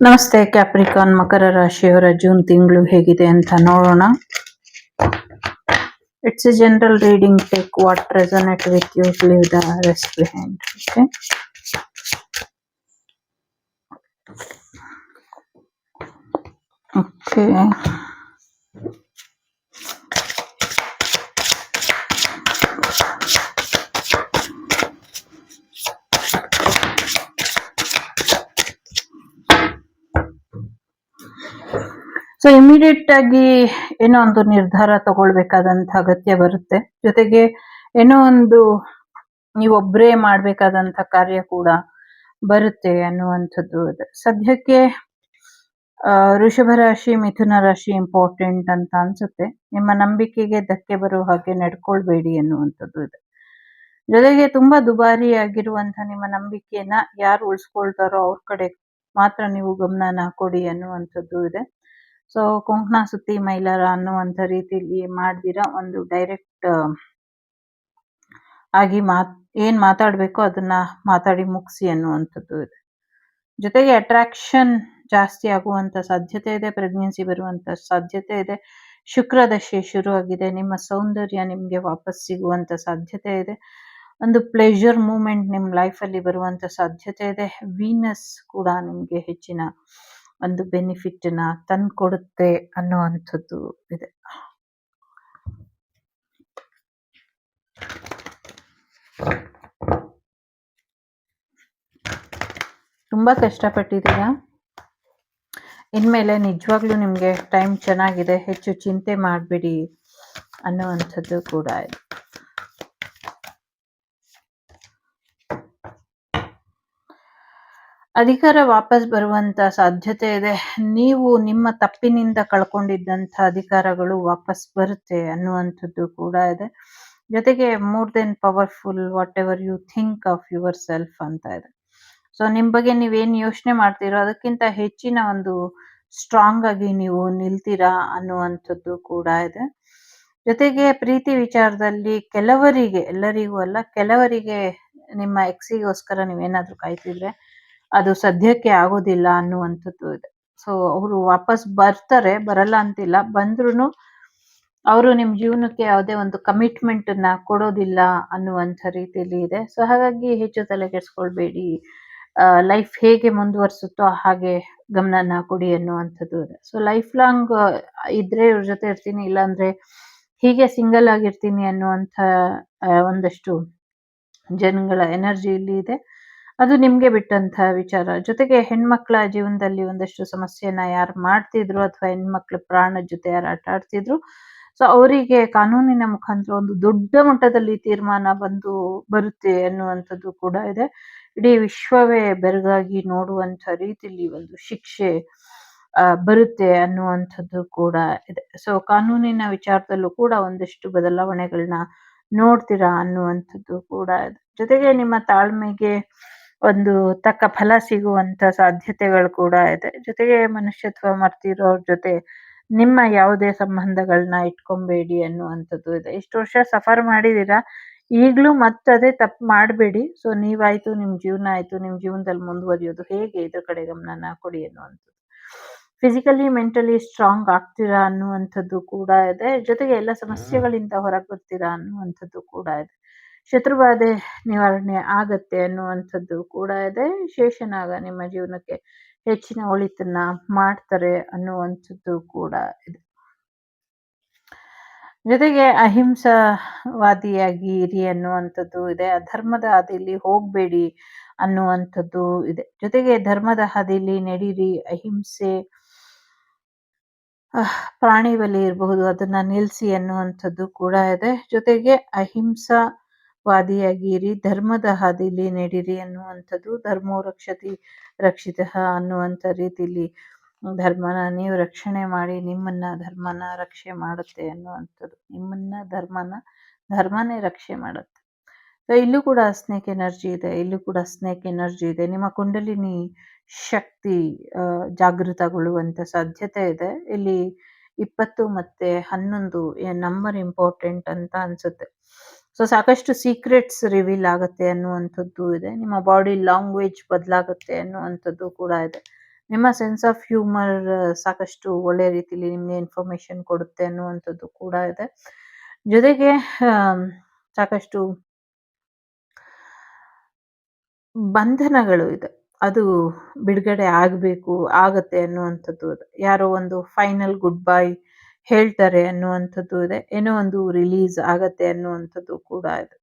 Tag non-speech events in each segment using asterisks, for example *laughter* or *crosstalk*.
ನಮಸ್ತೆ ಕ್ಯಾಪ್ರಿಕಾನ್ ಮಕರ ರಾಶಿಯವರ ಜೂನ್ ತಿಂಗಳು ಹೇಗಿದೆ ಅಂತ ನೋಡೋಣ. It's a general reading take what resonate with you leave the rest behind okay okay so immediate ಆಗಿ ಏನೋ ಒಂದು ನಿರ್ಧಾರ ತಗೊಳ್ಬೇಕಾದಂತ ಅಗತ್ಯ ಬರುತ್ತೆ. ಜೊತೆಗೆ ಏನೋ ಒಂದು ನೀವೊಬ್ಬರೇ ಮಾಡ್ಬೇಕಾದಂತ ಕಾರ್ಯ ಕೂಡ ಬರುತ್ತೆ ಅನ್ನುವಂಥದ್ದು. ಸದ್ಯಕ್ಕೆ ಋಷಭ ರಾಶಿ, ಮಿಥುನ ರಾಶಿ ಇಂಪಾರ್ಟೆಂಟ್ ಅಂತ ಅನ್ಸುತ್ತೆ. ನಿಮ್ಮ ನಂಬಿಕೆಗೆ ಧಕ್ಕೆ ಬರುವ ಹಾಗೆ ನಡ್ಕೊಳ್ಬೇಡಿ ಅನ್ನುವಂಥದ್ದು ಇದೆ. ಜೊತೆಗೆ ತುಂಬಾ ದುಬಾರಿ ಆಗಿರುವಂತಹ ನಿಮ್ಮ ನಂಬಿಕೆಯನ್ನ ಯಾರು ಉಳಿಸ್ಕೊಳ್ತಾರೋ ಅವ್ರ ಕಡೆ ಮಾತ್ರ ನೀವು ಗಮನನ ಕೊಡಿ ಅನ್ನುವಂಥದ್ದು ಇದೆ. ಸೊ ಕೊಂಕಣ ಸುತ್ತಿ ಮೈಲಾರ ಅನ್ನುವಂಥ ರೀತಿಯಲ್ಲಿ ಮಾಡ್ದಿರಾ ಒಂದು ಡೈರೆಕ್ಟ್ ಆಗಿ ಮಾತ್ ಏನ್ ಮಾತಾಡ್ಬೇಕು ಅದನ್ನ ಮಾತಾಡಿ ಮುಗಿಸಿ ಅನ್ನುವಂಥದ್ದು ಇದೆ ಜೊತೆಗೆ ಅಟ್ರಾಕ್ಷನ್ ಜಾಸ್ತಿ ಆಗುವಂತ ಸಾಧ್ಯತೆ ಇದೆ ಪ್ರೆಗ್ನೆನ್ಸಿ ಬರುವಂತ ಸಾಧ್ಯತೆ ಇದೆ ಶುಕ್ರ ದಶೆ ಶುರು ಆಗಿದೆ ನಿಮ್ಮ ಸೌಂದರ್ಯ ನಿಮ್ಗೆ ವಾಪಸ್ ಸಿಗುವಂತ ಸಾಧ್ಯತೆ ಇದೆ, ಒಂದು ಪ್ಲೇಜರ್ ಮೂಮೆಂಟ್ ನಿಮ್ಮ ಲೈಫ್ ಅಲ್ಲಿ ಬರುವಂತ ಸಾಧ್ಯತೆ ಇದೆ ವೀನಸ್ ಕೂಡ ನಿಮ್ಗೆ ಹೆಚ್ಚಿನ ಒಂದು ಬೆನಿಫಿಟ್ನ ತಂದ್ಕೊಡುತ್ತೆ ಅನ್ನುವಂಥದ್ದು ಇದೆ. ತುಂಬಾ ಕಷ್ಟಪಟ್ಟಿದ್ದೀರಾ? ಇನ್ಮೇಲೆ ನಿಜವಾಗ್ಲೂ ನಿಮಗೆ ಟೈಮ್ ಚೆನ್ನಾಗಿದೆ, ಹೆಚ್ಚು ಚಿಂತೆ ಮಾಡಬೇಡಿ ಅನ್ನುವಂಥದ್ದು ಕೂಡ ಇದೆ. ಅಧಿಕಾರ ವಾಪಸ್ ಬರುವಂತ ಸಾಧ್ಯತೆ ಇದೆ. ನೀವು ನಿಮ್ಮ ತಪ್ಪಿನಿಂದ ಕಳ್ಕೊಂಡಿದ್ದಂಥ ಅಧಿಕಾರಗಳು ವಾಪಸ್ ಬರುತ್ತೆ ಅನ್ನುವಂಥದ್ದು ಕೂಡ ಇದೆ. ಜೊತೆಗೆ more than powerful whatever you think of yourself ಅಂತ ಇದೆ. ಸೊ ನಿಮ್ ಬಗ್ಗೆ ನೀವೇನ್ ಯೋಚನೆ ಮಾಡ್ತೀರೋ ಅದಕ್ಕಿಂತ ಹೆಚ್ಚಿನ ಒಂದು ಸ್ಟ್ರಾಂಗ್ ಆಗಿ ನೀವು ನಿಲ್ತೀರಾ ಅನ್ನುವಂಥದ್ದು ಕೂಡ ಇದೆ. ಜೊತೆಗೆ ಪ್ರೀತಿ ವಿಚಾರದಲ್ಲಿ ಕೆಲವರಿಗೆ, ಎಲ್ಲರಿಗೂ ಅಲ್ಲ, ಕೆಲವರಿಗೆ ನಿಮ್ಮ ಎಕ್ಸಿಗೋಸ್ಕರ ನೀವೇನಾದ್ರೂ ಕಾಯ್ತಿದ್ರೆ ಅದು ಸದ್ಯಕ್ಕೆ ಆಗೋದಿಲ್ಲ ಅನ್ನುವಂಥದ್ದು ಇದೆ. ಸೊ ಅವರು ವಾಪಸ್ ಬರ್ತಾರೆ, ಬರಲ್ಲ ಅಂತಿಲ್ಲ. ಬಂದ್ರೂ ಅವರು ನಿಮ್ಮ ಜೀವನಕ್ಕೆ ಯಾವುದೇ ಒಂದು ಕಮಿಟ್ಮೆಂಟ್ನ ಕೊಡೋದಿಲ್ಲ ಅನ್ನುವಂಥ ರೀತಿಯಲ್ಲಿ ಇದೆ. ಸೊ ಹಾಗಾಗಿ ಹೆಚ್ಚು ತಲೆ ಕೆಡಿಸ್ಕೊಳ್ಬೇಡಿ. ಲೈಫ್ ಹೇಗೆ ಮುಂದುವರಿಸುತ್ತೋ ಹಾಗೆ ಗಮನನ ಕೊಡಿ ಅನ್ನುವಂಥದ್ದು ಇದೆ. ಸೊ ಲೈಫ್ ಲಾಂಗ್ ಇದ್ರೆ ಇವ್ರ ಜೊತೆ ಇರ್ತೀನಿ, ಇಲ್ಲಾಂದ್ರೆ ಹೀಗೆ ಸಿಂಗಲ್ ಆಗಿರ್ತೀನಿ ಅನ್ನುವಂಥ ಒಂದಷ್ಟು ಜನಗಳ ಎನರ್ಜಿ ಇಲ್ಲಿ ಇದೆ. ಅದು ನಿಮ್ಗೆ ಬಿಟ್ಟಂತ ವಿಚಾರ. ಜೊತೆಗೆ ಹೆಣ್ಮಕ್ಳ ಜೀವನದಲ್ಲಿ ಒಂದಷ್ಟು ಸಮಸ್ಯೆನ ಯಾರು ಮಾಡ್ತಿದ್ರು ಅಥವಾ ಹೆಣ್ಮಕ್ಳ ಪ್ರಾಣ ಜೊತೆ ಯಾರು ಆಟ ಆಡ್ತಿದ್ರು, ಸೊ ಅವರಿಗೆ ಕಾನೂನಿನ ಮುಖಾಂತರ ಒಂದು ದೊಡ್ಡ ಮಟ್ಟದಲ್ಲಿ ತೀರ್ಮಾನ ಬಂದು ಬರುತ್ತೆ ಅನ್ನುವಂಥದ್ದು ಕೂಡ ಇದೆ. ಇಡೀ ವಿಶ್ವವೇ ಬೆರಗಾಗಿ ನೋಡುವಂತ ರೀತಿಯಲ್ಲಿ ಒಂದು ಶಿಕ್ಷೆ ಬರುತ್ತೆ ಅನ್ನುವಂಥದ್ದು ಕೂಡ ಇದೆ. ಸೊ ಕಾನೂನಿನ ವಿಚಾರದಲ್ಲೂ ಕೂಡ ಒಂದಷ್ಟು ಬದಲಾವಣೆಗಳನ್ನ ನೋಡ್ತೀರಾ ಅನ್ನುವಂಥದ್ದು ಕೂಡ ಇದೆ. ಜೊತೆಗೆ ನಿಮ್ಮ ತಾಳ್ಮೆಗೆ ಒಂದು ತಕ್ಕ ಫಲ ಸಿಗುವಂತ ಸಾಧ್ಯತೆಗಳು ಕೂಡ ಇದೆ. ಜೊತೆಗೆ ಮನುಷ್ಯತ್ವ ಮರ್ತಿರೋರ್ ಜೊತೆ ನಿಮ್ಮ ಯಾವುದೇ ಸಂಬಂಧಗಳನ್ನ ಇಟ್ಕೊಂಬೇಡಿ ಅನ್ನುವಂಥದ್ದು ಇದೆ. ಇಷ್ಟು ವರ್ಷ ಸಫರ್ ಮಾಡಿದೀರಾ ಈಗ್ಲೂ ಮತ್ತದೇ ತಪ್ಪು ಮಾಡಬೇಡಿ. ಸೊ ನೀವಾಯ್ತು ನಿಮ್ ಜೀವನ ಆಯ್ತು ನಿಮ್ ಜೀವನದಲ್ಲಿ ಮುಂದುವರಿಯೋದು ಹೇಗೆ? ಇದ್ರ ಕಡೆ ಗಮನನ ಕೊಡಿ ಅನ್ನುವಂಥದ್ದು. ಫಿಸಿಕಲಿ ಮೆಂಟಲಿ ಸ್ಟ್ರಾಂಗ್ ಆಗ್ತೀರಾ ಅನ್ನುವಂಥದ್ದು ಕೂಡ ಇದೆ. ಜೊತೆಗೆ ಎಲ್ಲ ಸಮಸ್ಯೆಗಳಿಂದ ಹೊರಗೆ ಬರ್ತೀರಾ ಅನ್ನುವಂಥದ್ದು ಕೂಡ ಇದೆ. ಶತ್ರುಬಾಧೆ ನಿವಾರಣೆ ಆಗತ್ತೆ ಅನ್ನುವಂಥದ್ದು ಕೂಡ ಇದೆ. ಶೇಷನಾಗ ನಿಮ್ಮ ಜೀವನಕ್ಕೆ ಹೆಚ್ಚಿನ ಒಳಿತನ್ನ ಮಾಡ್ತಾರೆ ಅನ್ನುವಂಥದ್ದು ಕೂಡ ಇದೆ. ಜೊತೆಗೆ ಅಹಿಂಸಾವಾದಿಯಾಗಿ ಇರಿ ಅನ್ನುವಂಥದ್ದು ಇದೆ. ಧರ್ಮದ ಹಾದಿಯಲ್ಲಿ ಹೋಗಬೇಡಿ ಅನ್ನುವಂಥದ್ದು ಇದೆ. ಜೊತೆಗೆ ಧರ್ಮದ ಹಾದಿಯಲ್ಲಿ ನಡೀರಿ. ಅಹಿಂಸೆ ಪ್ರಾಣಿ ಬಲಿ ಇರಬಹುದು, ಅದನ್ನ ನಿಲ್ಲಿಸಿ ಅನ್ನುವಂಥದ್ದು ಕೂಡ ಇದೆ. ಜೊತೆಗೆ ಅಹಿಂಸಾವಾದಿಯಾಗಿ ಇರಿ ಧರ್ಮದ ಹಾದಿಲಿ ನಡೀರಿ ಅನ್ನುವಂಥದ್ದು ಧರ್ಮೋ ರಕ್ಷತಿ, ರಕ್ಷಿತ ಅನ್ನುವಂಥ ರೀತಿಲಿ ಧರ್ಮನ ನೀವು ರಕ್ಷಣೆ ಮಾಡಿ ನಿಮ್ಮನ್ನ ಧರ್ಮನ ರಕ್ಷೆ ಮಾಡುತ್ತೆ ಅನ್ನುವಂಥದ್ದು. ನಿಮ್ಮನ್ನ ಧರ್ಮನ, ಧರ್ಮನೇ ರಕ್ಷೆ ಮಾಡುತ್ತೆ. ಇಲ್ಲೂ ಕೂಡ ಸ್ನೇಕ್ ಎನರ್ಜಿ ಇದೆ, ಇಲ್ಲೂ ಕೂಡ ಸ್ನೇಕ್ ಎನರ್ಜಿ ಇದೆ. ನಿಮ್ಮ ಕುಂಡಲಿನಿ ಶಕ್ತಿ ಜಾಗೃತಗೊಳ್ಳುವಂತ ಸಾಧ್ಯತೆ ಇದೆ. ಇಲ್ಲಿ ಇಪ್ಪತ್ತು ಮತ್ತೆ ಹನ್ನೊಂದು ನಂಬರ್ ಇಂಪಾರ್ಟೆಂಟ್ ಅಂತ ಅನ್ಸುತ್ತೆ. ಸೊ ಸಾಕಷ್ಟು ಸೀಕ್ರೆಟ್ಸ್ ರಿವೀಲ್ ಆಗುತ್ತೆ ಅನ್ನುವಂಥದ್ದು ಇದೆ. ನಿಮ್ಮ ಬಾಡಿ ಲ್ಯಾಂಗ್ವೇಜ್ ಬದಲಾಗುತ್ತೆ ಅನ್ನುವಂಥದ್ದು ಕೂಡ ಇದೆ. ನಿಮ್ಮ ಸೆನ್ಸ್ ಆಫ್ ಹ್ಯೂಮರ್ ಸಾಕಷ್ಟು ಒಳ್ಳೆ ರೀತಿಲಿ ನಿಮಗೆ ಇನ್ಫಾರ್ಮೇಶನ್ ಕೊಡುತ್ತೆ ಅನ್ನುವಂಥದ್ದು ಕೂಡ ಇದೆ. ಜೊತೆಗೆ ಸಾಕಷ್ಟು ಬಂಧನಗಳು ಇದೆ. ಅದು ಬಿಡುಗಡೆ ಆಗಬೇಕು, ಆಗತ್ತೆ ಅನ್ನುವಂಥದ್ದು ಯಾರೋ ಒಂದು ಫೈನಲ್ ಗುಡ್ ಬೈ ಹೇಳ್ತಾರೆ ಅನ್ನುವಂಥದ್ದು ಇದೆ. ಏನೋ ಒಂದು ರಿಲೀಸ್ ಆಗತ್ತೆ ಅನ್ನುವಂಥದ್ದು ಕೂಡ ಇದೆ.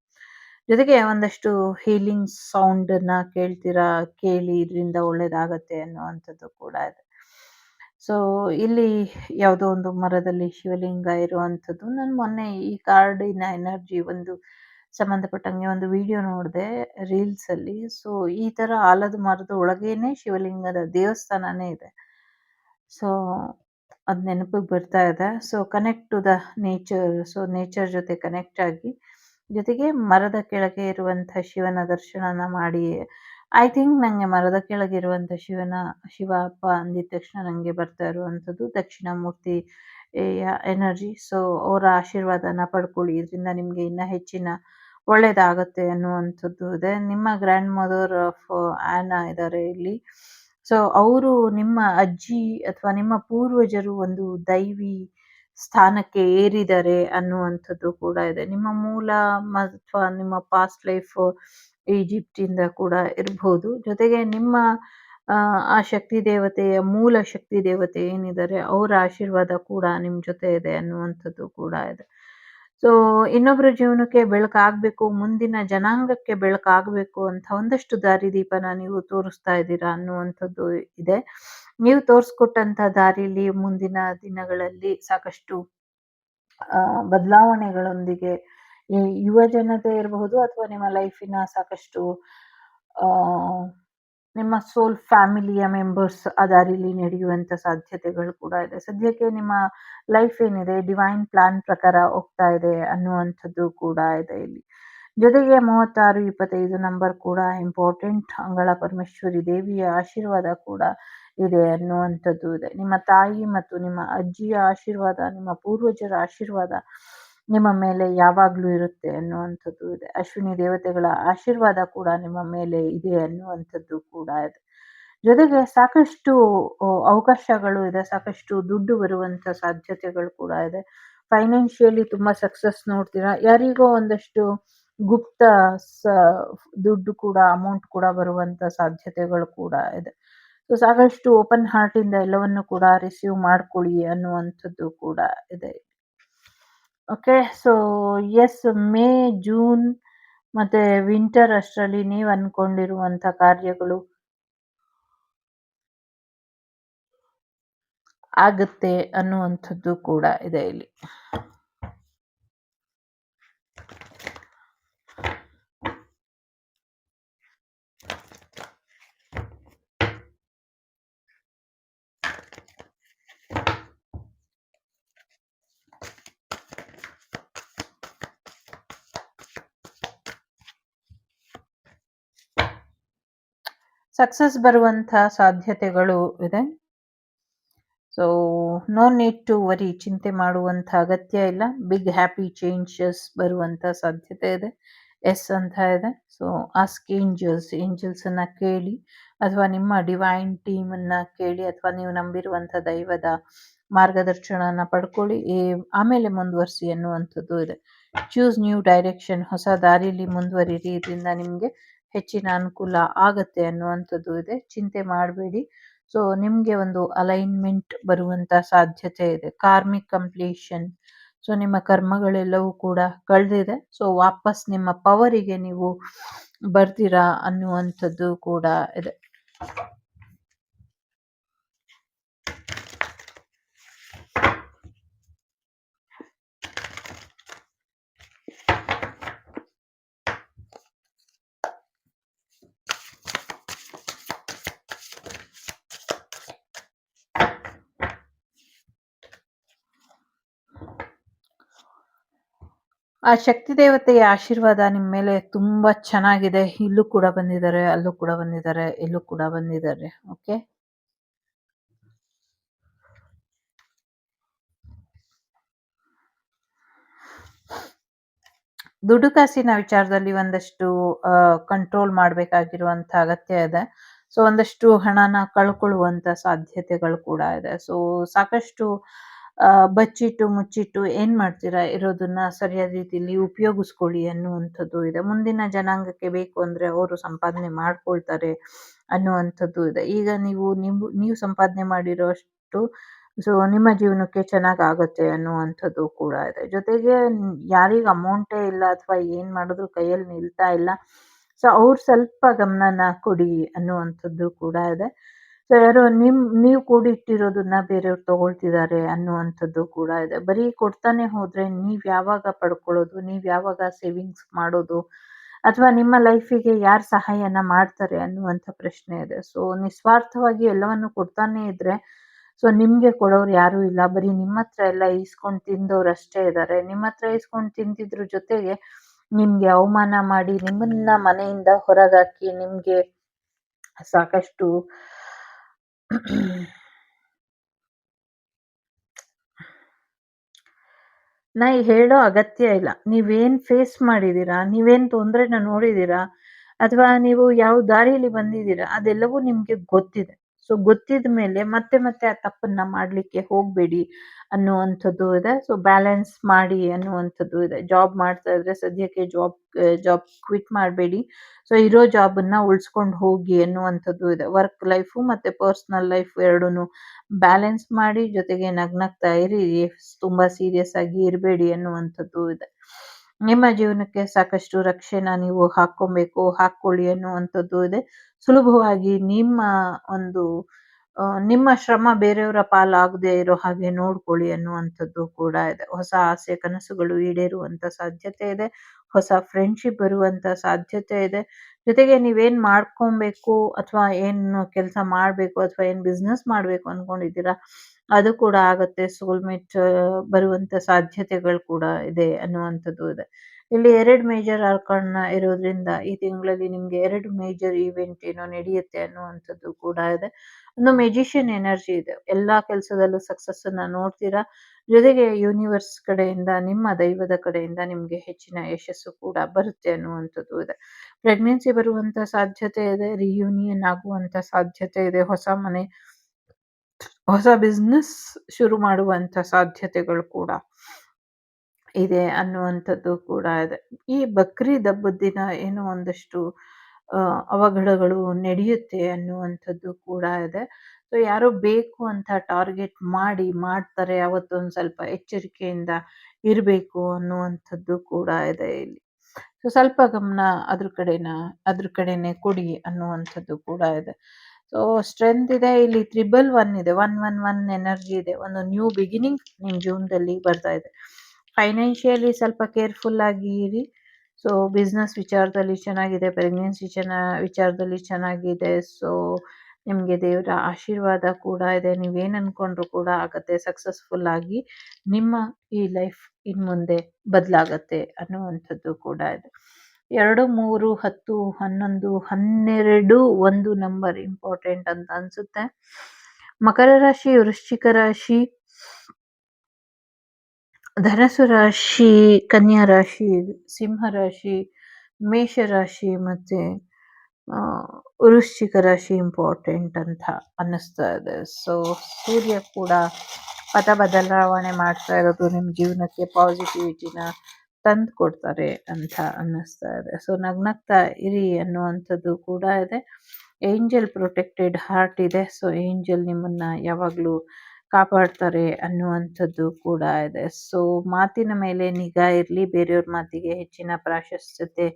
ಜೊತೆಗೆ ಒಂದಷ್ಟು ಹೀಲಿಂಗ್ ಸೌಂಡ್ನ ಕೇಳ್ತೀರಾ, ಕೇಳಿ ಇದರಿಂದ ಒಳ್ಳೇದಾಗತ್ತೆ ಅನ್ನುವಂಥದ್ದು ಕೂಡ ಇದೆ. ಸೊ ಇಲ್ಲಿ ಯಾವುದೋ ಒಂದು ಮರದಲ್ಲಿ ಶಿವಲಿಂಗ ಇರುವಂಥದ್ದು. ನಾನು ಮೊನ್ನೆ ಈ ಕಾರ್ಡಿನ ಎನರ್ಜಿ ಒಂದು ಸಂಬಂಧಪಟ್ಟಂಗೆ ಒಂದು ವಿಡಿಯೋ ನೋಡಿದೆ ರೀಲ್ಸ್ ಅಲ್ಲಿ. ಸೊ ಈ ತರ ಆಲದ ಮರದ ಒಳಗೇನೆ ಶಿವಲಿಂಗದ ದೇವಸ್ಥಾನನೇ ಇದೆ. ಸೊ ಅದ್ ನೆನಪಿಗೆ ಬರ್ತಾ ಇದೆ. So connect to the nature so nature ಜೊತೆ ಕನೆಕ್ಟ್ ಆಗಿ, ಜೊತೆಗೆ ಮರದ ಕೆಳಗೆ ಇರುವಂಥ ಶಿವನ ದರ್ಶನನ ಮಾಡಿ. ಐ ಥಿಂಕ್ ನನಗೆ ಮರದ ಕೆಳಗೆ ಇರುವಂಥ ಶಿವನ, ಶಿವ, ಅಪ್ಪ ಅಂದಿದ ತಕ್ಷಣ ನನಗೆ ಬರ್ತಾ ಇರುವಂಥದ್ದು ದಕ್ಷಿಣಾಮೂರ್ತಿ ಎನರ್ಜಿ. ಸೊ ಅವರ ಆಶೀರ್ವಾದನ ಪಡ್ಕೊಳ್ಳಿ. ಇದರಿಂದ ನಿಮಗೆ ಇನ್ನ ಹೆಚ್ಚಿನ ಒಳ್ಳೇದಾಗತ್ತೆ ಅನ್ನುವಂಥದ್ದು ಇದೆ. ನಿಮ್ಮ ಗ್ರ್ಯಾಂಡ್ ಮದರ್ ಆಫ್ ಆ್ಯನಾ ಇದ್ದಾರೆ ಇಲ್ಲಿ. ಸೊ ಅವರು ನಿಮ್ಮ ಅಜ್ಜಿ ಅಥವಾ ನಿಮ್ಮ ಪೂರ್ವಜರು ಒಂದು ದೈವಿ ಸ್ಥಾನಕ್ಕೆ ಏರಿದ್ದಾರೆ ಅನ್ನುವಂಥದ್ದು ಕೂಡ ಇದೆ. ನಿಮ್ಮ ಮೂಲ ಅಥವಾ ನಿಮ್ಮ ಪಾಸ್ಟ್ ಲೈಫ್ ಈಜಿಪ್ಟ್ ಇಂದ ಕೂಡ ಇರಬಹುದು ಜೊತೆಗೆ ನಿಮ್ಮ ಆ, ಶಕ್ತಿ ದೇವತೆಯ ಮೂಲ ಶಕ್ತಿ ದೇವತೆ ಏನಿದ್ದಾರೆ ಅವರ ಆಶೀರ್ವಾದ ಕೂಡ ನಿಮ್ ಜೊತೆ ಇದೆ ಅನ್ನುವಂಥದ್ದು ಕೂಡ ಇದೆ. ಸೊ ಇನ್ನೊಬ್ಬರ ಜೀವನಕ್ಕೆ ಬೆಳಕಾಗಬೇಕು, ಮುಂದಿನ ಜನಾಂಗಕ್ಕೆ ಬೆಳಕಾಗಬೇಕು ಅಂತ ಒಂದಷ್ಟು ದಾರಿದೀಪನ ನೀವು ತೋರಿಸ್ತಾ ಇದ್ದೀರಾ ಅನ್ನುವಂಥದ್ದು ಇದೆ. ನೀವು ತೋರಿಸ್ಕೊಟ್ಟಂತ ದಾರಿಲಿ ಮುಂದಿನ ದಿನಗಳಲ್ಲಿ ಸಾಕಷ್ಟು ಬದಲಾವಣೆಗಳೊಂದಿಗೆ ಯುವ ಜನತೆ ಇರಬಹುದು ಅಥವಾ ನಿಮ್ಮ ಲೈಫಿನ ಸಾಕಷ್ಟು ನಿಮ್ಮ ಸೋಲ್ ಫ್ಯಾಮಿಲಿಯ ಮೆಂಬರ್ಸ್ ಆ ದಾರಿಲಿ ನಡೆಯುವಂತ ಸಾಧ್ಯತೆಗಳು ಕೂಡ ಇದೆ. ಸದ್ಯಕ್ಕೆ ನಿಮ್ಮ ಲೈಫ್ ಏನಿದೆ? ಡಿವೈನ್ ಪ್ಲಾನ್ ಪ್ರಕಾರ ಹೋಗ್ತಾ ಇದೆ ಅನ್ನುವಂಥದ್ದು ಕೂಡ ಇದೆ ಇಲ್ಲಿ. ಜೊತೆಗೆ ಮೂವತ್ತಾರು ಇಪ್ಪತ್ತೈದು ನಂಬರ್ ಕೂಡ ಇಂಪಾರ್ಟೆಂಟ್, ಅಂಗಳ ಪರಮೇಶ್ವರಿ ದೇವಿಯ ಆಶೀರ್ವಾದ ಕೂಡ ಇದೆ ಅನ್ನುವಂಥದ್ದು ಇದೆ. ನಿಮ್ಮ ತಾಯಿ ಮತ್ತು ನಿಮ್ಮ ಅಜ್ಜಿಯ ಆಶೀರ್ವಾದ, ನಿಮ್ಮ ಪೂರ್ವಜರ ಆಶೀರ್ವಾದ ನಿಮ್ಮ ಮೇಲೆ ಯಾವಾಗಲೂ ಇರುತ್ತೆ ಅನ್ನುವಂಥದ್ದು ಇದೆ. ಅಶ್ವಿನಿ ದೇವತೆಗಳ ಆಶೀರ್ವಾದ ಕೂಡ ನಿಮ್ಮ ಮೇಲೆ ಇದೆ ಅನ್ನುವಂಥದ್ದು ಕೂಡ ಇದೆ. ಜೊತೆಗೆ ಸಾಕಷ್ಟು ಅವಕಾಶಗಳು ಇದೆ, ಸಾಕಷ್ಟು ದುಡ್ಡು ಬರುವಂತ ಸಾಧ್ಯತೆಗಳು ಕೂಡ ಇದೆ. ಫೈನಾನ್ಷಿಯಲಿ ತುಂಬಾ ಸಕ್ಸಸ್ ನೋಡ್ತೀರಾ? ಯಾರಿಗೋ ಒಂದಷ್ಟು ಗುಪ್ತ ಸ, ದುಡ್ಡು ಕೂಡ ಅಮೌಂಟ್ ಕೂಡ ಬರುವಂತ ಸಾಧ್ಯತೆಗಳು ಕೂಡ ಇದೆ. ಸೊ ಸಾಕಷ್ಟು ಓಪನ್ ಹಾರ್ಟ್ ಇಂದ ಎಲ್ಲವನ್ನು ಕೂಡ ರಿಸೀವ್ ಮಾಡ್ಕೊಳ್ಳಿ ಅನ್ನುವಂಥದ್ದು ಕೂಡ ಇದೆ. Okay, so as May, June ಮತ್ತೆ ವಿಂಟರ್ ಅಷ್ಟರಲ್ಲಿ ನೀವು ಅನ್ಕೊಂಡಿರುವಂತ ಕಾರ್ಯಗಳು ಆಗುತ್ತೆ ಅನ್ನುವಂಥದ್ದು ಕೂಡ ಇದೆ ಇಲ್ಲಿ. ಸಕ್ಸಸ್ ಬರುವಂತ ಸಾಧ್ಯತೆಗಳು ಇದೆ. So no need to worry ಚಿಂತೆ ಮಾಡುವಂತ ಅಗತ್ಯ ಇಲ್ಲ. ಬಿಗ್ ಹ್ಯಾಪಿ ಚೇಂಜಸ್ ಬರುವಂತ ಸಾಧ್ಯತೆ ಇದೆ. ಎಸ್ ಅಂತ ಇದೆ. ಸೊ ಆಸ್ಕ್ ಏಂಜಲ್ಸ್ ಏಂಜಲ್ಸನ್ನು ಕೇಳಿ, ಅಥವಾ ನಿಮ್ಮ ಡಿವೈನ್ ಟೀಮ್ ಅನ್ನ ಕೇಳಿ, ಅಥವಾ ನೀವು ನಂಬಿರುವಂತ ದೈವದ ಮಾರ್ಗದರ್ಶನನ ಪಡ್ಕೊಳ್ಳಿ. ಆಮೇಲೆ ಮುಂದುವರಿಸಿ ಅನ್ನುವಂಥದ್ದು ಇದೆ. ಚೂಸ್ ನ್ಯೂ ಡೈರೆಕ್ಷನ್ ಹೊಸ ದಾರಿಲಿ ಮುಂದುವರಿರಿ. ಇದರಿಂದ ನಿಮಗೆ ಹೆಚ್ಚಿನ ಅನುಕೂಲ ಆಗತ್ತೆ ಅನ್ನುವಂಥದ್ದು ಇದೆ. ಚಿಂತೆ ಮಾಡಬೇಡಿ. ಸೊ ನಿಮಗೆ ಒಂದು ಅಲೈನ್ಮೆಂಟ್ ಬರುವಂತ ಸಾಧ್ಯತೆ ಇದೆ. ಕಾರ್ಮಿಕ್ ಕಂಪ್ಲೀಷನ್ ಸೊ ನಿಮ್ಮ ಕರ್ಮಗಳೆಲ್ಲವೂ ಕೂಡ ಕಳೆದಿದೆ. ಸೊ ವಾಪಸ್ ನಿಮ್ಮ ಪವರಿಗೆ ನೀವು ಬರ್ತೀರಾ ಅನ್ನುವಂಥದ್ದು ಕೂಡ ಇದೆ. ಆ ಶಕ್ತಿ ದೇವತೆಯ ಆಶೀರ್ವಾದ ನಿಮ್ಮ ಮೇಲೆ ತುಂಬಾ ಚೆನ್ನಾಗಿದೆ. ಇಲ್ಲೂ ಕೂಡ ಬಂದಿದ್ದಾರೆ, ಅಲ್ಲೂ ಕೂಡ ಬಂದಿದ್ದಾರೆ, ಇಲ್ಲೂ ಕೂಡ ಬಂದಿದ್ದಾರೆ. ಓಕೆ ದುಡ್ಡು ಕಾಸಿನ ವಿಚಾರದಲ್ಲಿ ಒಂದಷ್ಟು ಕಂಟ್ರೋಲ್ ಮಾಡಬೇಕಾಗಿರುವಂತ ಅಗತ್ಯ ಇದೆ. ಸೊ ಒಂದಷ್ಟು ಹಣನ ಕಳ್ಕೊಳ್ಳುವಂತ ಸಾಧ್ಯತೆಗಳು ಕೂಡ ಇದೆ. ಸೊ ಸಾಕಷ್ಟು ಬಚ್ಚಿಟ್ಟು, ಮುಚ್ಚಿಟ್ಟು ಏನ್ ಮಾಡ್ತೀರಾ? ಇರೋದನ್ನ ಸರಿಯಾದ ರೀತಿಯಲ್ಲಿ ಉಪಯೋಗಿಸ್ಕೊಳ್ಳಿ ಅನ್ನುವಂಥದ್ದು ಇದೆ. ಮುಂದಿನ ಜನಾಂಗಕ್ಕೆ ಬೇಕು ಅಂದ್ರೆ ಅವರು ಸಂಪಾದನೆ ಮಾಡ್ಕೊಳ್ತಾರೆ ಅನ್ನುವಂಥದ್ದು ಇದೆ. ಈಗ ನೀವು ನೀವು ನೀವು ಸಂಪಾದನೆ ಮಾಡಿರೋಷ್ಟು ಸೊ, ನಿಮ್ಮ ಜೀವನಕ್ಕೆ ಚೆನ್ನಾಗ್ ಆಗುತ್ತೆ ಅನ್ನುವಂಥದ್ದು ಕೂಡ ಇದೆ. ಜೊತೆಗೆ ಯಾರಿಗ ಅಮೌಂಟೇ ಇಲ್ಲ ಅಥವಾ ಏನ್ ಮಾಡಿದ್ರು ಕೈಯಲ್ಲಿ ನಿಲ್ತಾ ಇಲ್ಲ. ಸೊ, ಅವ್ರು ಸ್ವಲ್ಪ ಗಮನನ ಕೊಡಿ ಅನ್ನುವಂಥದ್ದು ಕೂಡ ಇದೆ. ಸೊ ಯಾರೋ ನಿಮ್, ನೀವು ಕೂಡಿಟ್ಟಿರೋದನ್ನ ಬೇರೆಯವ್ರು ತಗೊಳ್ತಿದ್ದಾರೆ ಅನ್ನುವಂಥದ್ದು ಕೂಡ ಇದೆ. ಬರೀ ಕೊಡ್ತಾನೆ ಹೋದ್ರೆ ನೀವ್ ಯಾವಾಗ ಪಡ್ಕೊಳ್ಳೋದು, ನೀವ್ ಯಾವಾಗ ಸೇವಿಂಗ್ಸ್ ಮಾಡೋದು, ಅಥವಾ ನಿಮ್ಮ ಲೈಫಿಗೆ ಯಾರು ಸಹಾಯನ ಮಾಡ್ತಾರೆ ಅನ್ನುವಂಥ ಪ್ರಶ್ನೆ ಇದೆ. ಸೊ ನಿಸ್ವಾರ್ಥವಾಗಿ ಎಲ್ಲವನ್ನು ಕೊಡ್ತಾನೆ ಇದ್ರೆ ಸೊ ನಿಮ್ಗೆ ಕೊಡೋರು ಯಾರು ಇಲ್ಲ. ಬರೀ ನಿಮ್ಮ ಹತ್ರ ಎಲ್ಲ ಈಸ್ಕೊಂಡು ತಿಂದವ್ರು ಅಷ್ಟೇ ಇದ್ದಾರೆ ನಿಮ್ಮ ಹತ್ರ ಈಸ್ಕೊಂಡು ತಿಂತಿದ್ರ ಜೊತೆಗೆ ನಿಮ್ಗೆ ಅವಮಾನ ಮಾಡಿ ನಿಮ್ಮನ್ನ ಮನೆಯಿಂದ ಹೊರಗಾಕಿ ನಿಮ್ಗೆ ಸಾಕಷ್ಟು *clears throat* ನಾ ಈ ಹೇಳೋ ಅಗತ್ಯ ಇಲ್ಲ. ನೀವೇನ್ ಫೇಸ್ ಮಾಡಿದೀರಾ, ನೀವೇನ್ ತೊಂದ್ರೆನ ನೋಡಿದೀರಾ, ಅಥವಾ ನೀವು ಯಾವ ದಾರಿಯಲ್ಲಿ ಬಂದಿದ್ದೀರಾ, ಅದೆಲ್ಲವೂ ನಿಮ್ಗೆ ಗೊತ್ತಿದೆ. ಸೊ ಗೊತ್ತಿದ ಮೇಲೆ ಮತ್ತೆ ಮತ್ತೆ ಆ ತಪ್ಪನ್ನ ಮಾಡ್ಲಿಕ್ಕೆ ಹೋಗಬೇಡಿ ಅನ್ನುವಂಥದ್ದು ಇದೆ. ಸೊ ಬ್ಯಾಲೆನ್ಸ್ ಮಾಡಿ ಅನ್ನುವಂಥದ್ದು ಇದೆ. ಜಾಬ್ ಮಾಡ್ತಾ ಇದ್ರೆ ಸದ್ಯಕ್ಕೆ ಜಾಬ್ ಜಾಬ್ ಕ್ವಿಟ್ ಮಾಡಬೇಡಿ. ಸೊ ಇರೋ ಜಾಬನ್ನ ಉಳ್ಸ್ಕೊಂಡು ಹೋಗಿ ಅನ್ನುವಂಥದ್ದು ಇದೆ. ವರ್ಕ್ ಲೈಫು ಮತ್ತೆ ಪರ್ಸನಲ್ ಲೈಫ್ ಎರಡೂ ಬ್ಯಾಲೆನ್ಸ್ ಮಾಡಿ ಜೊತೆಗೆ ನಗ್ನಗ್ತಾ ಇರಿ. ತುಂಬಾ ಸೀರಿಯಸ್ ಆಗಿ ಇರಬೇಡಿ ಅನ್ನುವಂಥದ್ದು ಇದೆ. ನಿಮ್ಮ ಜೀವನಕ್ಕೆ ಸಾಕಷ್ಟು ರಕ್ಷೆನ ನೀವು ಹಾಕ್ಕೊಬೇಕು, ಹಾಕ್ಕೊಳ್ಳಿ ಅನ್ನುವಂಥದ್ದು ಇದೆ. ಸುಲಭವಾಗಿ ನಿಮ್ಮ ಒಂದು ನಿಮ್ಮ ಶ್ರಮ ಬೇರೆಯವರ ಪಾಲಾಗದೆ ಇರೋ ಹಾಗೆ ನೋಡ್ಕೊಳ್ಳಿ ಅನ್ನುವಂಥದ್ದು ಕೂಡ ಇದೆ. ಹೊಸ ಆಸೆ, ಕನಸುಗಳು ಈಡೇರುವಂಥ ಸಾಧ್ಯತೆ ಇದೆ. ಹೊಸ ಫ್ರೆಂಡ್ಶಿಪ್ ಬರುವಂತ ಸಾಧ್ಯತೆ ಇದೆ. ಜೊತೆಗೆ ನೀವೇನು ಮಾಡ್ಕೊಬೇಕು ಅಥವಾ ಏನು ಕೆಲಸ ಮಾಡಬೇಕು ಅಥವಾ ಏನು ಬಿಸ್ನೆಸ್ ಮಾಡ್ಬೇಕು ಅನ್ಕೊಂಡಿದ್ದೀರಾ ಅದು ಕೂಡ ಆಗುತ್ತೆ ಸೋಲ್ಮೇಟ್ ಬರುವಂತ ಸಾಧ್ಯತೆಗಳು ಕೂಡ ಇದೆ ಅನ್ನುವಂಥದ್ದು ಇದೆ. ಇಲ್ಲಿ ಎರಡು ಮೇಜರ್ ಆರ್ಕಣ್ಣ ಇರೋದ್ರಿಂದ ಈ ತಿಂಗಳಲ್ಲಿ ನಿಮ್ಗೆ ಎರಡು ಮೇಜರ್ ಈವೆಂಟ್ ಏನೋ ನಡೆಯುತ್ತೆ ಅನ್ನುವಂಥದ್ದು ಕೂಡ ಇದೆ. ಒಂದು ಮೆಜಿಷಿಯನ್ ಎನರ್ಜಿ ಇದೆ. ಎಲ್ಲಾ ಕೆಲಸದಲ್ಲೂ ಸಕ್ಸಸ್ ಅನ್ನ ನೋಡ್ತೀರಾ? ಜೊತೆಗೆ ಯೂನಿವರ್ಸ್ ಕಡೆಯಿಂದ, ನಿಮ್ಮ ದೈವದ ಕಡೆಯಿಂದ ನಿಮ್ಗೆ ಹೆಚ್ಚಿನ ಯಶಸ್ಸು ಕೂಡ ಬರುತ್ತೆ ಅನ್ನುವಂಥದ್ದು ಇದೆ. ಪ್ರೆಗ್ನೆನ್ಸಿ ಬರುವಂತ ಸಾಧ್ಯತೆ ಇದೆ ರಿಯೂನಿಯನ್ ಆಗುವಂತ ಸಾಧ್ಯತೆ ಇದೆ, ಹೊಸ ಮನೆ ಹೊಸ ಬಿಸ್ನೆಸ್ ಶುರು ಮಾಡುವಂತ ಸಾಧ್ಯತೆಗಳು ಕೂಡ ಇದೆ ಅನ್ನುವಂಥದ್ದು ಕೂಡ ಇದೆ. ಈ ಬಕ್ರೀದ್ ಹಬ್ಬದ ದಿನ ಏನೋ ಒಂದಷ್ಟು ಅವಘಡಗಳು ನಡೆಯುತ್ತೆ ಅನ್ನುವಂಥದ್ದು ಕೂಡ ಇದೆ. ಸೊ ಯಾರೋ ಬೇಕು ಅಂತ ಟಾರ್ಗೆಟ್ ಮಾಡಿ ಮಾಡ್ತಾರೆ, ಅವತ್ತೊಂದು ಸ್ವಲ್ಪ ಎಚ್ಚರಿಕೆಯಿಂದ ಇರಬೇಕು ಅನ್ನುವಂಥದ್ದು ಕೂಡ ಇದೆ ಇಲ್ಲಿ. ಸೊ ಸ್ವಲ್ಪ ಗಮನ ಅದ್ರ ಕಡೆನ, ಅದ್ರ ಕಡೆನೆ ಕೊಡಿ ಅನ್ನುವಂಥದ್ದು ಕೂಡ ಇದೆ. ಸೊ ಸ್ಟ್ರೆಂತ್ ಇದೆ, ಇಲ್ಲಿ ತ್ರಿಬಲ್ ಒನ್ ಇದೆ. ಒನ್ ಒನ್ ಒನ್ ಎನರ್ಜಿ ಇದೆ. ಒಂದು ನ್ಯೂ ಬಿಗಿನಿಂಗ್ ನಿಮ್ಮ ಜೀವನದಲ್ಲಿ ಬರ್ತಾ ಇದೆ. ಫೈನಾನ್ಷಿಯಲಿ ಸ್ವಲ್ಪ ಕೇರ್ಫುಲ್ ಆಗಿ ಇರಿ. ಸೊ ಬಿಸ್ನೆಸ್ ವಿಚಾರದಲ್ಲಿ ಚೆನ್ನಾಗಿದೆ ಪ್ರೆಗ್ನೆನ್ಸಿ ಚೆನ್ನ ವಿಚಾರದಲ್ಲಿ ಚೆನ್ನಾಗಿದೆ. ಸೊ ನಿಮಗೆ ದೇವರ ಆಶೀರ್ವಾದ ಕೂಡ ಇದೆ. ನೀವೇನು ಅನ್ಕೊಂಡ್ರು ಕೂಡ ಆಗತ್ತೆ ಸಕ್ಸಸ್ಫುಲ್ ಆಗಿ ನಿಮ್ಮ ಈ ಲೈಫ್ ಇನ್ ಮುಂದೆ ಬದಲಾಗತ್ತೆ ಅನ್ನುವಂಥದ್ದು ಕೂಡ ಇದೆ. ಎರಡು, ಮೂರು, ಹತ್ತು, ಹನ್ನೊಂದು, ಹನ್ನೆರಡು, ಒಂದು ನಂಬರ್ ಇಂಪಾರ್ಟೆಂಟ್ ಅಂತ ಅನ್ಸುತ್ತೆ. ಮಕರ ರಾಶಿ, ವೃಶ್ಚಿಕ ರಾಶಿ ಧನಸು ರಾಶಿ, ಕನ್ಯಾ ರಾಶಿ, ಸಿಂಹ ರಾಶಿ, ಮೇಷ ರಾಶಿ ಮತ್ತೆ ವೃಶ್ಚಿಕ ರಾಶಿ ಇಂಪಾರ್ಟೆಂಟ್ ಅಂತ ಅನ್ನಿಸ್ತಾ ಇದೆ. ಸೊ ಸೂರ್ಯ ಕೂಡ ಪಥ ಬದಲಾವಣೆ ಮಾಡ್ತಾ ಇರೋದು ನಿಮ್ಮ ಜೀವನಕ್ಕೆ ಪಾಸಿಟಿವಿಟಿನ ತಂದು ಕೊಡ್ತಾರೆ ಅಂತ ಅನ್ನಿಸ್ತಾ ಇದೆ. ಸೊ ನಗ್ನಗ್ತಾ ಇರಿ ಅನ್ನುವಂಥದ್ದು ಕೂಡ ಇದೆ. ಏಂಜಲ್ ಪ್ರೊಟೆಕ್ಟೆಡ್ ಹಾರ್ಟ್ ಇದೆ. ಸೊ ಏಂಜಲ್ ನಿಮ್ಮನ್ನ ಯಾವಾಗಲೂ ಕಾಪಾಡ್ತಾರೆ ಅನ್ನುವಂಥದ್ದು ಕೂಡ ಇದೆ. ಸೊ ಮಾತಿನ ಮೇಲೆ ನಿಗಾ ಇರಲಿ, ಬೇರೆಯವ್ರ ಮಾತಿಗೆ ಹೆಚ್ಚಿನ ಪ್ರಾಶಸ್ತ್ಯತೆ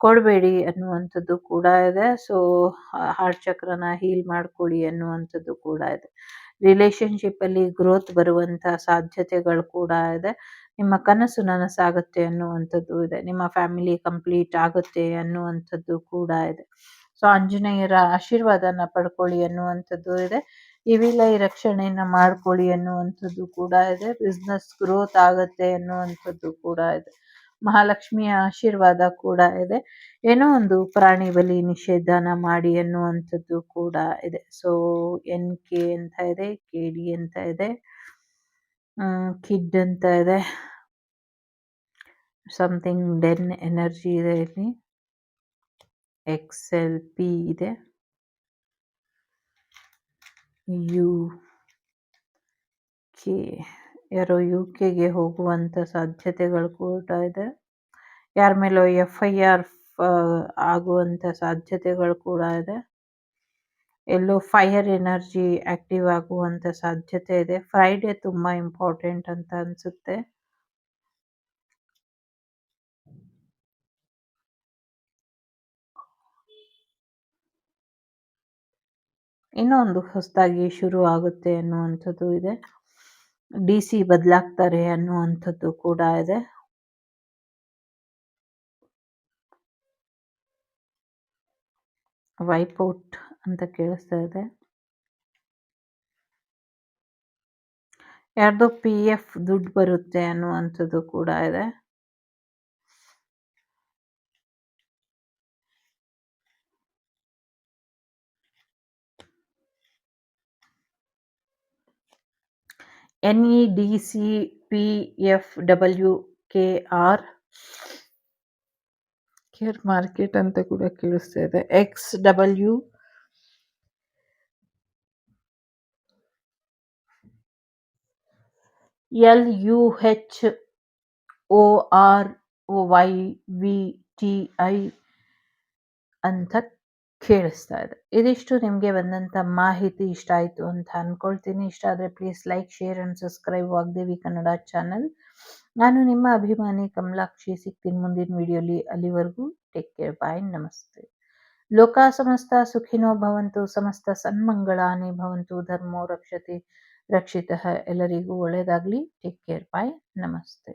ಕೊಡಬೇಡಿ ಅನ್ನುವಂಥದ್ದು ಕೂಡ ಇದೆ. ಸೊ ಹಾರ್ಟ್ ಚಕ್ರನ ಹೀಲ್ ಮಾಡ್ಕೊಳ್ಳಿ ಅನ್ನುವಂಥದ್ದು ಕೂಡ ಇದೆ. ರಿಲೇಶನ್ಶಿಪ್ ಅಲ್ಲಿ ಗ್ರೋತ್ ಬರುವಂತ ಸಾಧ್ಯತೆಗಳು ಕೂಡ ಇದೆ. ನಿಮ್ಮ ಕನಸು ನನಸಾಗುತ್ತೆ ಅನ್ನುವಂಥದ್ದು ಇದೆ. ನಿಮ್ಮ ಫ್ಯಾಮಿಲಿ ಕಂಪ್ಲೀಟ್ ಆಗುತ್ತೆ ಅನ್ನುವಂಥದ್ದು ಕೂಡ ಇದೆ. ಸೊ ಆಂಜನೇಯರ ಆಶೀರ್ವಾದನ ಪಡ್ಕೊಳ್ಳಿ ಅನ್ನುವಂಥದ್ದು ಇದೆ. ಈ ವಿಲೈ ರಕ್ಷಣೆಯನ್ನ ಮಾಡ್ಕೊಳ್ಳಿ ಅನ್ನುವಂಥದ್ದು ಕೂಡ ಇದೆ. ಬಿಸ್ನೆಸ್ ಗ್ರೋತ್ ಆಗುತ್ತೆ ಅನ್ನುವಂಥದ್ದು ಕೂಡ ಇದೆ. ಮಹಾಲಕ್ಷ್ಮಿಯ ಆಶೀರ್ವಾದ ಕೂಡ ಇದೆ. ಏನೋ ಒಂದು ಪ್ರಾಣಿ ಬಲಿ ನಿಷೇಧನ ಮಾಡಿ ಅನ್ನುವಂಥದ್ದು ಕೂಡ ಇದೆ. ಸೊ ಎನ್ ಕೆ ಅಂತ ಇದೆ ಕೆ ಡಿ ಅಂತ ಇದೆ ಕಿಡ್ ಅಂತ ಇದೆ. ಸಮಥಿಂಗ್ ಡೆನ್ ಎನರ್ಜಿ ಇದೆ ಇಲ್ಲಿ. ಎಕ್ಸ್ ಎಲ್ ಪಿ ಇದೆ. ಯು ಕೆ ಯಾರೋ ಯು ಕೆಗೆ ಹೋಗುವಂಥ ಸಾಧ್ಯತೆಗಳು ಕೂಡ ಇದೆ. ಯಾರ ಮೇಲೋ ಎಫ್ ಐ ಆರ್ ಆಗುವಂಥ ಸಾಧ್ಯತೆಗಳು ಕೂಡ ಇದೆ. ಎಲ್ಲೋ ಫೈರ್ ಎನರ್ಜಿ ಆಕ್ಟಿವ್ ಆಗುವಂಥ ಸಾಧ್ಯತೆ ಇದೆ. ಫ್ರೈಡೆ ತುಂಬ ಇಂಪಾರ್ಟೆಂಟ್ ಅಂತ ಅನಿಸುತ್ತೆ. ಇನ್ನೊಂದು ಹೊಸದಾಗಿ ಶುರು ಆಗುತ್ತೆ ಅನ್ನುವಂಥದ್ದು ಇದೆ. ಡಿ ಸಿ ಬದಲಾಗ್ತಾರೆ ಅನ್ನುವಂಥದ್ದು ಕೂಡ ಇದೆ. ವೈಪೌಟ್ ಅಂತ ಕೇಳಿಸ್ತಾ ಇದೆ. ಯಾರ್ದೋ ಪಿ ಎಫ್ ದುಡ್ಡು ಬರುತ್ತೆ ಅನ್ನುವಂಥದ್ದು ಕೂಡ ಇದೆ. N E D C P F W K R care market ಅಂತ ಕೂಡ ಕೇಳಿಸ್ತಾ ಇದೆ X W L U H O R Y V T I ಅಂತ ಕೇಳಿಸ್ತಾ ಇದೆ. ಇದಿಷ್ಟು ನಿಮಗೆ ಬಂದಂಥ ಮಾಹಿತಿ ಇಷ್ಟ ಆಯಿತು ಅಂತ ಅಂದ್ಕೊಳ್ತೀನಿ ಇಷ್ಟ ಆದರೆ please like share and subscribe Vagdevi Kannada channel ನಾನು ನಿಮ್ಮ ಅಭಿಮಾನಿ ಕಮಲಾಕ್ಷಿ. ಸಿಗ್ತೀನಿ ಮುಂದಿನ ವಿಡಿಯೋಲಿ ಅಲ್ಲಿವರೆಗೂ ಟೇಕ್ ಕೇರ್ ಬಾಯ್ ನಮಸ್ತೆ. ಲೋಕ ಸಮಸ್ತ ಸುಖಿನೋ ಭವಂತು. ಸಮಸ್ತ ಸನ್ಮಂಗಳಾನೇ ಭವಂತು. ಧರ್ಮೋ ರಕ್ಷತೆ ರಕ್ಷಿತ. ಎಲ್ಲರಿಗೂ ಒಳ್ಳೆಯದಾಗಲಿ ಟೇಕ್ ಕೇರ್ ಬಾಯ್ ನಮಸ್ತೆ.